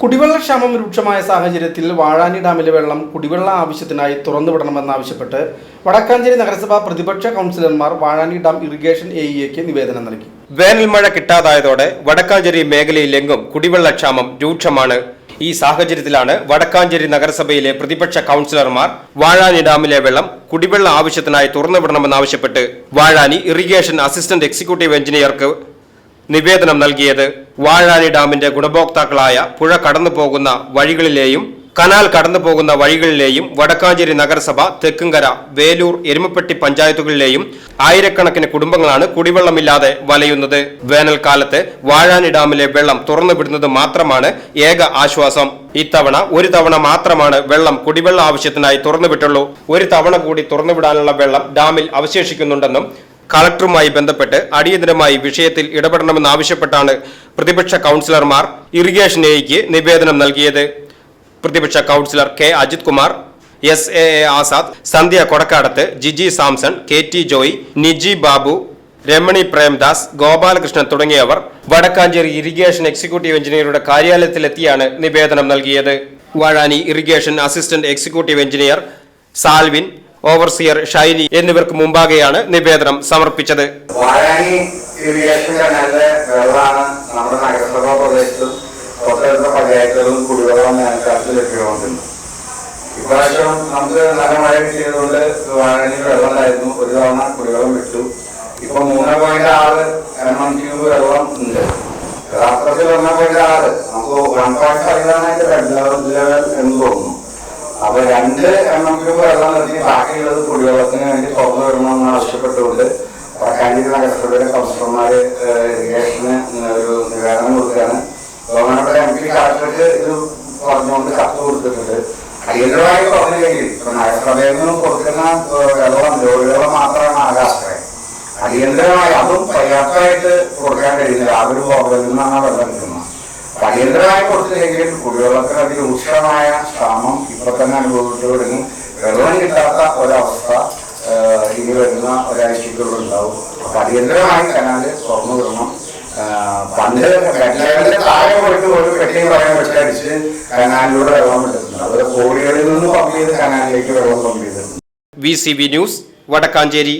കുടിവെള്ളക്ഷാമം രൂക്ഷമായ സാഹചര്യത്തിൽ വാഴാനി ഡാമിലെ വെള്ളം കുടിവെള്ള ആവശ്യത്തിനായി തുറന്നുവിടണമെന്നാവശ്യപ്പെട്ട് വടക്കാഞ്ചേരി നഗരസഭാ പ്രതിപക്ഷ കൗൺസിലർമാർ വാഴാനി ഡാം ഇറിഗേഷൻ എ ഇക്ക് നിവേദനം നൽകി. വേനൽ മഴ കിട്ടാതായതോടെ വടക്കാഞ്ചേരി മേഖലയിലെങ്ങും കുടിവെള്ളക്ഷാമം രൂക്ഷമാണ്. ഈ സാഹചര്യത്തിലാണ് വടക്കാഞ്ചേരി നഗരസഭയിലെ പ്രതിപക്ഷ കൗൺസിലർമാർ വാഴാനി ഡാമിലെ വെള്ളം കുടിവെള്ള ആവശ്യത്തിനായി തുറന്നുവിടണമെന്നാവശ്യപ്പെട്ട് വാഴാനി ഇറിഗേഷൻ അസിസ്റ്റന്റ് എക്സിക്യൂട്ടീവ് എഞ്ചിനീയർക്ക് നിവേദനം നൽകിയത് വാഴാനി ഡാമിന്റെ ഗുണഭോക്താക്കളായ പുഴ കടന്നു പോകുന്ന വഴികളിലെയും കനാൽ കടന്നു പോകുന്ന വഴികളിലെയും വടക്കാഞ്ചേരി നഗരസഭ തെക്കുംകര വേലൂർ എരുമപ്പെട്ടി പഞ്ചായത്തുകളിലെയും ആയിരക്കണക്കിന് കുടുംബങ്ങളാണ് കുടിവെള്ളമില്ലാതെ വലയുന്നത്. വേനൽക്കാലത്ത് വാഴാനി ഡാമിലെ വെള്ളം തുറന്നുവിടുന്നത് മാത്രമാണ് ഏക ആശ്വാസം. ഇത്തവണ ഒരു തവണ മാത്രമാണ് വെള്ളം കുടിവെള്ള ആവശ്യത്തിനായി തുറന്നുവിട്ടുള്ളൂ. ഒരു തവണ കൂടി തുറന്നുവിടാനുള്ള വെള്ളം ഡാമിൽ അവശേഷിക്കുന്നുണ്ടെന്നും കളക്ടറുമായി ബന്ധപ്പെട്ട് അടിയന്തരമായി വിഷയത്തിൽ ഇടപെടണമെന്നാവശ്യപ്പെട്ടാണ് പ്രതിപക്ഷ കൗൺസിലർമാർ ഇറിഗേഷൻ എയ്ക്ക് നിവേദനം നൽകിയത്. പ്രതിപക്ഷ councillor K Ajith Kumar S A A Azad Sandhya Kodakkadath Giji Samson K T Joy Niji Babu Ramani Premdas Gopalakrishnan തുടങ്ങിയവർ വടക്കാഞ്ചേരി ഇറിഗേഷൻ എക്സിക്യൂട്ടീവ് എഞ്ചിനീയറുടെ കാര്യാലയത്തിലെത്തിയാണ് നിവേദനം നൽകിയത്. Vazhani irrigation assistant executive engineer Salvin overseer Shiny എന്നിവർക്ക് മുമ്പാകെയാണ് നിവേദനം സമർപ്പിച്ചത്. വെള്ളമാണ് നമ്മുടെ ഇപ്രാവശ്യം നമുക്ക് നല്ല മഴ കിട്ടിയതുകൊണ്ട് ഒരു തവണ കുടിവെള്ളം വിട്ടു. ഇപ്പൊ മൂന്ന് പോയിന്റ് ആറ് എം എം ക്യൂബ് വെള്ളം ഉണ്ട്. യഥാർത്ഥത്തിൽ ഒന്ന് പോയിന്റ് ആറ്. നമുക്ക് വൺ പോയിന്റ് ഫൈവ് ആണ് അതിന്റെ ലെവൽ എന്ന് തോന്നുന്നു. അപ്പൊ രണ്ട് എണ്ണം രൂപ വെള്ളം നിർത്തി ബാക്കിയുള്ളത് കുടിവെള്ളത്തിന് വേണ്ടി തുറന്നു വരണമെന്ന് ആവശ്യപ്പെട്ടുകൊണ്ട് വടക്കാഞ്ചേരി നഗരസഭയുടെ കൗൺസിലർമാര് ഇറിഗേഷന് ഒരു നിവേദനം കൊടുക്കുകയാണ്. ബഹുമാനപ്പെട്ട എം പി കളക്ടർക്ക് ഇത് പറഞ്ഞുകൊണ്ട് കത്ത് കൊടുത്തിട്ടുണ്ട്. അടിയന്തരമായി പറഞ്ഞില്ലെങ്കിൽ ഇപ്പൊ നഗരസഭയിൽ നിന്ന് കൊടുക്കുന്ന വെള്ളം ജോലിവെള്ളം മാത്രമാണ് ആകാശത്തെ. അടിയന്തരമായി അതും പര്യാപ്തമായിട്ട് കൊടുക്കാൻ കഴിയുന്നില്ല. ആ ഒരു ബോർഡിൽ നിന്നാണ് വെള്ളം കിട്ടുന്നത്. അടിയന്തരമായി കൊടുത്തില്ലെങ്കിൽ കുടിവെള്ളത്തിന് അതിരൂക്ഷമായ ക്ഷാമം ഇപ്പൊ തന്നെ തുടങ്ങി വെള്ളം കിട്ടാത്ത ഒരവസ്ഥ ഇനി വരുന്ന ഒരാഴ്ചക്കുള്ളിൽ ഉണ്ടാവും. അപ്പൊ അടിയന്തരമായി കനാല് തുറന്നു വിടണം. പണ്ട് താഴെ പോയിട്ട് ഒരു കെട്ടിയും പറയാൻ വെച്ചടിച്ച് കനാലിലൂടെ വെള്ളം വിട്ടിട്ടുണ്ട് അതുപോലെ നിന്ന് പമ്പ് ചെയ്ത് കനാലിലേക്ക് വെള്ളം പമ്പ് ചെയ്തിട്ടുണ്ട്. V C B news Wadakkanchery.